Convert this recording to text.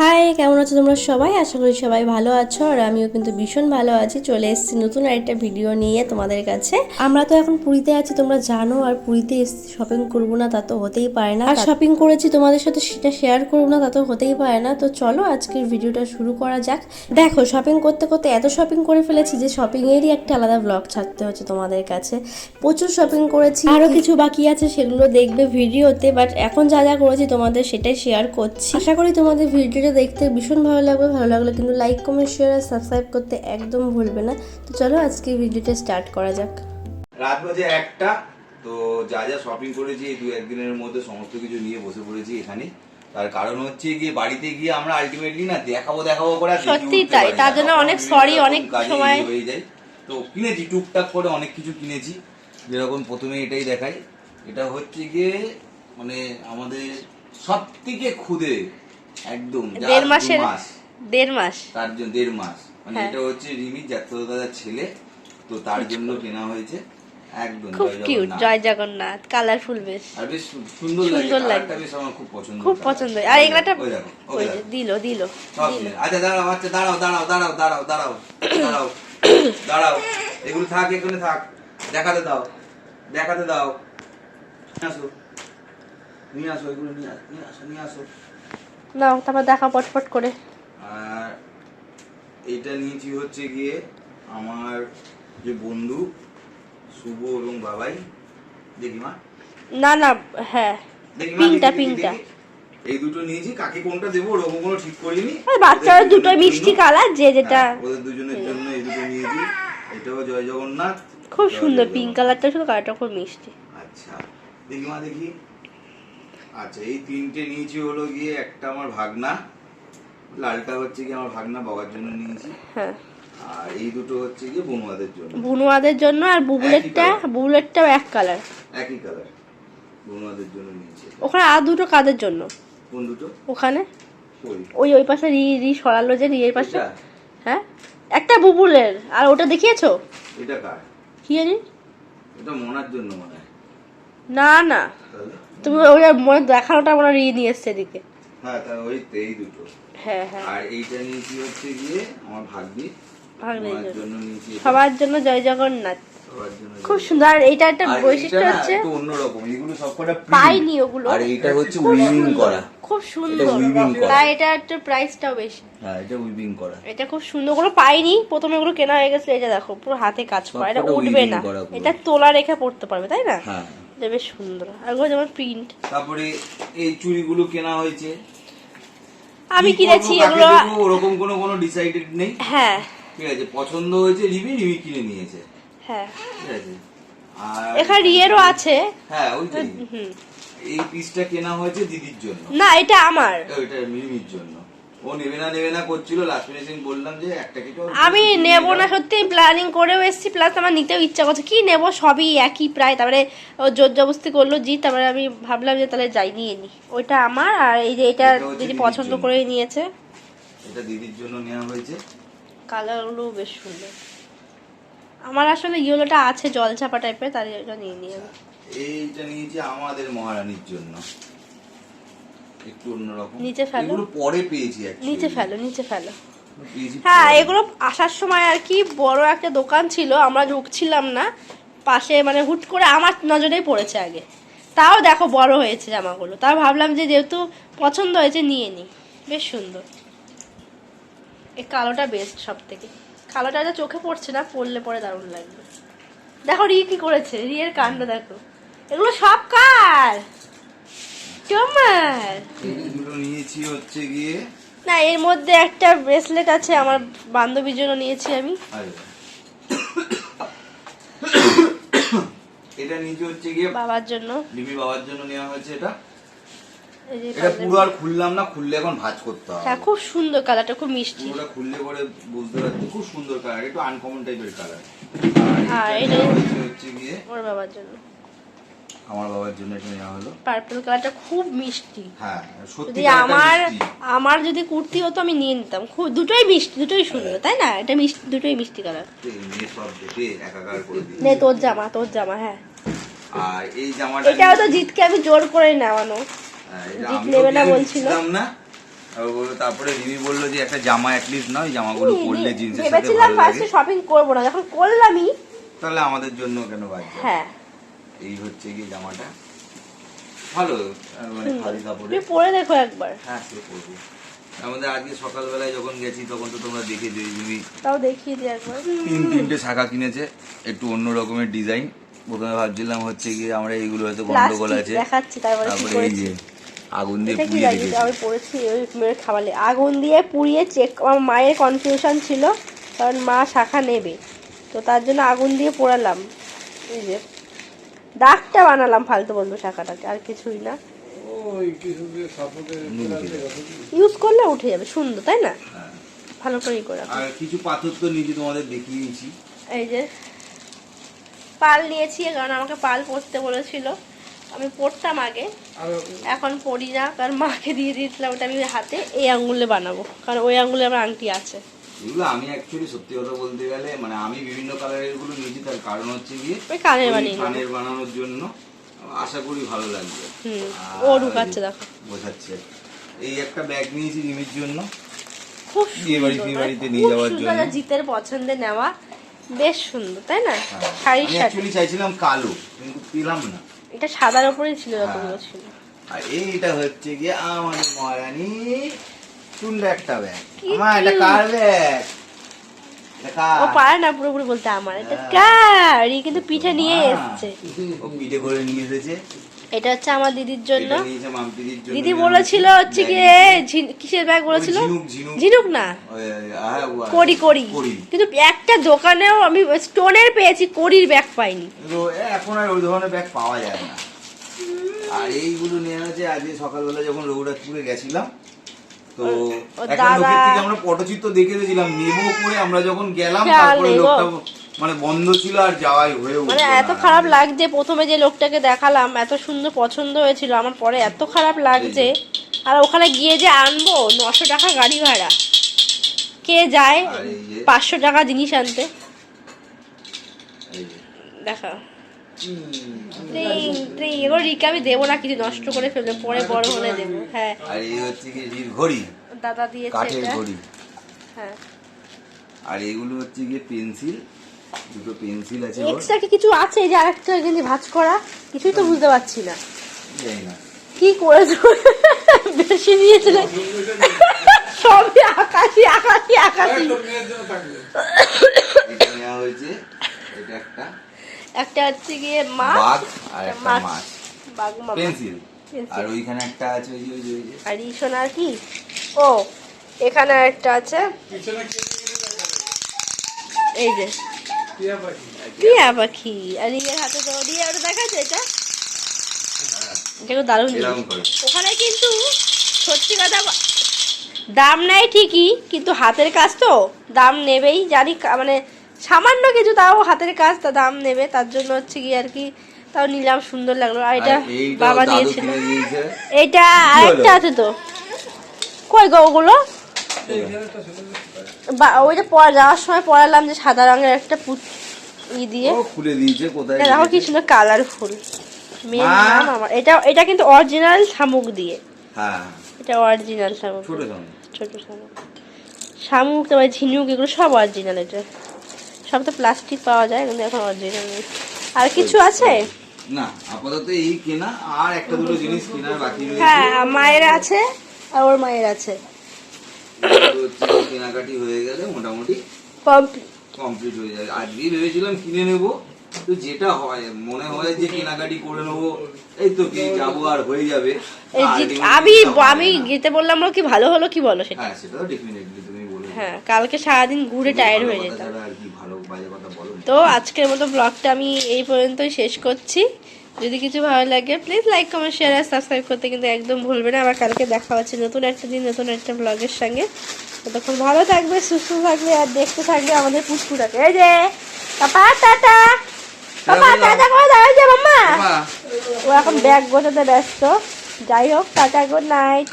Hi. High কেমন আছো তোমরা সবাই? আশা করি সবাই ভালো আছো আর আমিও কিন্তু ভীষণ ভালো আছি। চলে এসেছি নতুন আরেকটা ভিডিও নিয়ে তোমাদের কাছে। আমরা তো এখন পুরীতে আছি তোমরা জানো আর পুরীতে এসেছি শপিং করব না তা তো হতেই পারে না। আর শপিং করেছি তোমাদের সাথে সেটা শেয়ার করব না তা তো হতেই পারে না। তো চলো আজকের ভিডিওটা শুরু করা যাক। দেখো শপিং করতে করতে এত শপিং করে ফেলেছি যে শপিং এরই একটা আলাদা ব্লগ ছাড়তে হচ্ছে তোমাদের কাছে। প্রচুর শপিং করেছি আরও কিছু বাকি আছে সেগুলো দেখবে ভিডিওতে বাট এখন যা যা করেছি তোমাদের সেটাই শেয়ার করছি। আশা করি তোমাদের ভিডিওটা দেখতে ভীষণ ভালো লাগবে। ভালো লাগলে কিন্তু লাইক কমেন্ট শেয়ার আর সাবস্ক্রাইব করতে একদম ভুলবে না। তো চলো আজকে ভিডিওটা স্টার্ট করা যাক। রাত বাজে একটা তো যা যা শপিং করেছি এই দু একদিনের মধ্যে সমস্ত কিছু নিয়ে বসে পড়েছি এখানে। তার কারণ হচ্ছে গিয়ে বাড়িতে গিয়ে আমরা আলটিমেটলি না দেখাবো দেখাবো করে উঠতে তাই, তার জন্য অনেক রকম অনেক সময়- হয়ে যায়। তো কিনেছি টুকটাক করে অনেক কিছু কিনেছি। যেরকম প্রথমে এটাই দেখাই। এটা হচ্ছে গিয়ে মানে আমাদের সব থেকে খুদে একদম দেড় মাসের দেড় মাস। তার জন্য দেড় মাস। মানে হ্যাঁ। এটা হচ্ছে রিমি জাতীয় দাদার ছেলে তো তার জন্য কেনা হয়েছে। একদম খুব কিউট জয় জগন্নাথ কালারফুল বেশ। আর বেশ সুন্দর লাগে সুন্দর লাগে। বেশ আমার খুব পছন্দ খুব পছন্দ আর এগুলাটা ওই যে, দিল দিল। আচ্ছা দাঁড়াও আচ্ছা দাঁড়াও দাঁড়াও দাঁড়াও দাঁড়াও দাঁড়াও দাঁড়াও দাঁড়াও। এগুলো থাক এখানে থাক। দেখাতে দাও দেখাতে দাও। নিয়ে আসো। নিয়ে আসো এগুলো নিয়ে আস- নিয়ে আসো নিয়ে আসো। নাও তারপর দেখা পটপট করে। আর এটা নিয়েছি হচ্ছে গিয়ে আমার যে বন্ধু শুভ এবং বাবাই। দেখি মা। না না হ্যাঁ। দেখি, পিঙ্কটা। এই দুটো নিয়েছি কাকে কোনটা দেবো ওরকম কোনো ঠিক করিনি। আর বাচ্চারা দুটো মিষ্টি কালার যে যেটা হ্যাঁ, ওদের দুজনের জন্য এই দুটো নিয়েছি। এটাও জয় জগন্নাথ খুব সুন্দর। পিঙ্ক কালারটা শুধু কালারটা খুব মিষ্টি। আচ্ছা দেখি মা দেখি। আচ্ছা এই তিনটে নিয়েছি হলো গিয়ে একটা আমার ভাগনা লালটা হচ্ছে কি আমার ভাগনা বাবার জন্য নিয়েছি। হ্যাঁ। আর এই দুটো হচ্ছে গিয়ে বনুয়াদের জন্য। বুনুয়াদের জন্য আর বুবুলেটটা একই বুবুলেটটাও এক কালার একই কালার বনুয়াদের জন্য নিয়েছি। ওখানে আর দুটো কাদের জন্য? কোন দুটো? ওখানে? ওই। ওই পাশে রি রি সরালো যে রিয়ের পাশে। এটা? হ্যাঁ? একটা বুবুলের। আর ওটা দেখিয়েছো? এটা কার? কি জানি? এটা মনার জন্য মনে না না। তুমি ওই মনে দেখানোটা মনে হয় রি নিয়ে এসছে এদিকে। হ্যাঁ তা ওই তো এই দুটো। হ্যাঁ হ্যাঁ। আর এইটা নিয়েছি হচ্ছে গিয়ে আমার ভাগ্নি। ভাগ্নির জন্য। সবার জন্য জয় জগন্নাথ। খুব সুন্দর। এইটা একটা বৈশিষ্ট্য হচ্ছে একটু অন্যরকম। এগুলো সবকটা। পাইনি ওগুলো। আর এইটা হচ্ছে উইভিং করা। খুব সুন্দর। তাই এটা একটু প্রাইসটাও বেশি। হ্যাঁ এটা উইভিং করা। এটা খুব সুন্দর। ওগুলো পাইনি। প্রথমে ওগুলো কেনা হয়ে গেছে এটা দেখো পুরো হাতে কাজ করা। এটা উঠবে না। এটা তোলা রেখে পড়তে পারবে তাই না? হ্যাঁ। বেশ সুন্দর। আর ওগুলো যেমন প্রিন্ট তারপরে এই চুড়িগুলো কেনা হয়েছে। আমি কিনেছি এগুলো ওরকম কোনো কোনো ডিসাইডেড নেই। হ্যাঁ। ঠিক আছে পছন্দ হয়েছে রিমি রিমি কিনে নিয়েছে। হ্যাঁ। ঠিক আছে। আর এখানে রিয়েরও আছে। হ্যাঁ হুম। এই পিসটা কেনা হয়েছে দিদির জন্য। না এটা আমার। ওইটা মিমির জন্য। ও নেবে না নেবে না করছিল। লাস্ট ফিনিশিং বললাম যে একটা কিছু আমি নেব না সত্যি প্ল্যানিং করেও এসেছি প্লাস আমার নিতেও ইচ্ছা করছে। কি নেব? সবই একই প্রায়। তারপরে ও জোর জবস্তি করল জি তারপরে আমি ভাবলাম যে তাহলে যাই নিয়ে নি। ওইটা আমার আর এই যে এটা এটা দিদি পছন্দ। করে নিয়েছে। এটা দিদির জন্য নেওয়া হয়েছে। কালারগুলো বেশ সুন্দর। আমার আসলে ইয়েলোটা আছে জলছাপা টাইপের তার জন্য নিয়ে নিয়ে আমি। এইটা নিয়েছি আমাদের মহারানীর জন্য। একটু অন্যরকম। নিচে ফেলো। এগুলো পরে পেয়েছি নিচে ফেলো নিচে ফেলো। হ্যাঁ এগুলো আসার সময় আর কি বড় একটা দোকান ছিল আমরা ঢুকছিলাম না। পাশে মানে হুট করে আমার নজরেই পড়েছে আগে। তাও দেখো বড় হয়েছে জামাগুলো। তাও ভাবলাম যে যেহেতু পছন্দ হয়েছে নিয়ে নিই। বেশ সুন্দর। এই কালোটা বেস্ট সব থেকে কালোটা যা চোখে পড়ছে না পড়লে পরে দারুণ লাগবে। দেখো রি কি করেছে রিয়ের কাণ্ড দেখো। এগুলো সব কার? তোমার এইগুলো নিয়েছি হচ্ছে গিয়ে। না এর মধ্যে একটা ব্রেসলেট আছে আমার বান্ধবীর জন্য নিয়েছি আমি। এটা নিচে হচ্ছে গিয়ে বাবার জন্য। লিপি বাবার জন্য নেওয়া হয়েছে এটা। এটা পুরো আর খুললাম না খুললে এখন ভাঁজ করতে হবে। হ্যাঁ খুব সুন্দর কালারটা খুব মিষ্টি। পুরোটা খুললে পরে বুঝতে পারছি খুব সুন্দর কালার একটু আনকমন টাইপের কালার আর এটা- এটা হচ্ছে গিয়ে ওর বাবার জন্য। আমার বাবার জন্য এটা নেওয়া হলো। পার্পল কালারটা খুব মিষ্টি। হ্যাঁ সত্যি আমার আমার যদি কুর্তি হতো আমি নিয়ে নিতাম। খুব দুটোই মিষ্টি দুটোই সুন্দর তাই না? এটা মিষ্টি দুটোই মিষ্টি কালার। নে তোর জামা তোর জামা হ্যাঁ। আর এই জামাটা এটাও তো জিতকে আমি জোর করে নেওয়ানো। হ্যাঁ, জিত নেবে না বলছিল। না। তারপরে রিমি বলল যে একটা জামা অ্যাটলিস্ট না ওই জামাগুলো পরলে জিন্সের সাথে ভেবেছিলাম ভালো ফার্স্টে লাগে শপিং করব না। যখন করলামই তাহলে আমাদের জন্য কেন যাবে? হ্যাঁ। এই হচ্ছে কি জামাটা। ভালো মানে খালি কাপড়ে তুমি পরে দেখো একবার। হ্যাঁ সে করব আমাদের আজকে সকালবেলায় যখন গেছি তখন তো তোমরা দেখেছ এই রিমি তাও দেখিয়ে দিই একবার। তিন তিনটে শাখা কিনেছে একটু অন্য রকমের ডিজাইন। প্রথমে ভাবছিলাম হচ্ছে গিয়ে আমরা এইগুলো হয়তো গন্ডগোল আছে। দেখাচ্ছি তারপরে এই যে আগুন দিয়ে পুড়িয়ে রেখেছে। আমি পড়েছি ওই মেয়ের খাবারে। আগুন দিয়ে পুড়িয়ে চেক আমার মায়ের কনফিউশন ছিল কারণ মা শাখা নেবে। তো তার জন্য আগুন দিয়ে পোড়ালাম। এই যে। দাগটা বানালাম ফালতু বলব শাখাটাকে আর কিছুই না। ইউজ করলে উঠে যাবে সুন্দর তাই না? হ্যাঁ। ভালো করেই করে। রাখো। আর কিছু পাথর তো নিচে তোমাদের দেখিয়েছি। এই যে পাল নিয়েছি কারণ আমাকে পাল পরতে বলেছিল। আমি পরতাম আগে এখন পরি না কারণ মাকে দিয়ে দিয়েছিলাম ওটা আমি হাতে এই আঙ্গুলে বানাবো। কারণ ওই আঙ্গুলে আমার আংটি আছে। এগুলো আমি অ্যাকচুয়ালি সত্যি কথা বলতে গেলে মানে আমি বিভিন্ন কালারেরগুলো নিয়েছি তার কারণ হচ্ছে গিয়ে কানের বানানোর জন্য আশা করি ভালো লাগবে। ও ঢুকাচ্ছে দেখো। বোঝাচ্ছে। এই একটা ব্যাগ নিয়েছি রিমির জন্য। খুব মানে বাড়িতে খুব নিয়ে যাওয়ার জন্য। জিতের পছন্দে নেওয়া বেশ সুন্দর তাই না? হ্যাঁ। শাড়ির সাথে অ্যাকচুয়ালি চাইছিলাম কালো কিন্তু পেলাম না। এটা সাদার উপরেই ছিল হ্যাঁ। যতগুলো ছিল। আর এইটা হচ্ছে গিয়ে আমাদের মহারানী একটা ব্যাগ আমার এটা কার ব্যাগ ও পারে না পুরোপুরি বলতে আমার। এটা হ্যাঁ। কার? ই কিন্তু পিঠে নিয়ে এসছে। ও পিঠে করে নিয়ে এসেছে। এটা হচ্ছে আমার দিদির জন্য। দিদি বলেছিল হচ্ছে কি কিসের ব্যাগ বলেছিল? ঝিনুক, না। করি করি। কিন্তু একটা দোকানেও আমি স্টোনের পেয়েছি করির ব্যাগ পাইনি। এখন আর ওই ধরনের ব্যাগ পাওয়া যায় না। আর এইগুলো নিয়ে এনেছে আজকে সকালবেলা যখন রঘুরাজপুরে গেছিলাম তো একটা লোকের থেকে আমরা পটচিত্র দেখে দিয়েছিলাম নেব করে আমরা যখন গেলাম তারপরে লোকটা মানে বন্ধ ছিল আর যাওয়াই হয়ে মানে এত খারাপ লাগছে প্রথমে যে লোকটাকে দেখালাম এত সুন্দর পছন্দ হয়েছিল আমার পরে এত খারাপ লাগছে। আর ওখানে গিয়ে যে আনব নশো টাকা গাড়ি ভাড়া। কে যায়? আর এই যে- পাঁচশো টাকা জিনিস আনতে। দেখা। ট্রিং ট্রিং এগুলো রিকে আমি দেবো না কিছু নষ্ট করে ফেলবে পরে বড় হলে দেবো হ্যাঁ। আর এই হচ্ছে কি রির ঘড়ি দাদা দিয়েছে কাঠের ঘড়ি। হ্যাঁ। আর এগুলো হচ্ছে গিয়ে পেন্সিল দুটো পেন্সিল আছে এক্সট্রা কি কিছু আছে? এই যে আরেকটা কিন্তু ভাঁজ করা কিছুই তো বুঝতে পারছি না। জানি না। কি করেছ? বেশি দিয়েছিলে সবই আকাশি আকাশি আকাশি। এটা নেওয়া হয়েছে এটা একটা। একটা হচ্ছে গিয়ে মাছ বাঘ আর একটা মাছ বাঘ মামা। পেন্সিল। আর ওইখানে একটা আছে ওই যে ওই যে ওই আর ইসোনার কি? ও এখানে একটা আছে। এই যে। টিয়া পাখি। আর ইয়ের হাতে তো দিয়ে ওটা দেখাচ্ছে এটা। এটা দারুণ। এরকম করে। ওখানে কিন্তু সত্যি কথা দাম নেয় ঠিকই কিন্তু হাতের কাজ তো দাম নেবেই। জানি কা- মানে সামান্য কিছু তাও হাতের কাজ তা দাম নেবে তার জন্য হচ্ছে কি আর কি তাও নিলাম সুন্দর লাগল। আর এটা বাবা দিয়েছিল এটা? আরেকটা আছে তো। কই গো ওগুলো? বা- ওই যে পড়া যাওয়ার সময় পড়ালাম যে সাদা রঙের একটা পুত ই দিয়ে। খুলে দিয়েছে কোথায় দেখো কি? সুন্দর কালারফুল মেন নাম আমার। এটা এটা কিন্তু অরিজিনাল শামুক দিয়ে। হ্যাঁ। এটা অরিজিনাল শামুক। ছোট সঙ্গে ছোট শামুক। শামুক তারপরে ঝিনুক এগুলো সব অরিজিনাল এটা। সব তো প্লাস্টিক পাওয়া যায় কিন্তু এখন অরিজিনাল আর কিছু আছে? না আপাতত এই কেনা আর একটা দুটো জিনিস কেনার বাকি রয়েছে। হ্যাঁ মায়ের আছে আর ওর মায়ের আছে। কেনাকাটি হয়ে গেলে মোটামুটি কমপ্লিট কমপ্লিট হয়ে যাবে। আজকেই ভেবেছিলাম কিনে নেব তো যেটা হয় মনে হয় যে কেনাকাটি করে নেব এই তো কি যাব আর হয়ে যাবে। আমি আমি। গেতে বললাম কি ভালো হলো কি বলো সেটা? হ্যাঁ সেটা তো ডেফিনেটলি তুমি বলে হ্যাঁ কালকে সারাদিন ঘুরে টায়ার্ড হয়ে যেতাম ছাড়া আর কি ভালো বাজে কথা বলো না। তো আজকের মতো ব্লগটা আমি এই পর্যন্তই শেষ করছি। যদি কিছু ভালো লাগে প্লিজ লাইক কমেন্ট শেয়ার আর সাবস্ক্রাইব করতে কিন্তু একদম ভুলবে না। আবার কালকে দেখা হচ্ছে নতুন একটা দিন নতুন একটা ব্লগের সঙ্গে। ততক্ষণ ভালো থাকবে সুস্থ থাকবে আর দেখতে থাকবে আমাদের পুষ্পুটাকে এই যে papa tata. Papa tata. Tata করে দাও যে মাম্মা। ও এখন ব্যাগ গোছাতে ব্যস্ত। যাই হোক টাটা গুড নাইট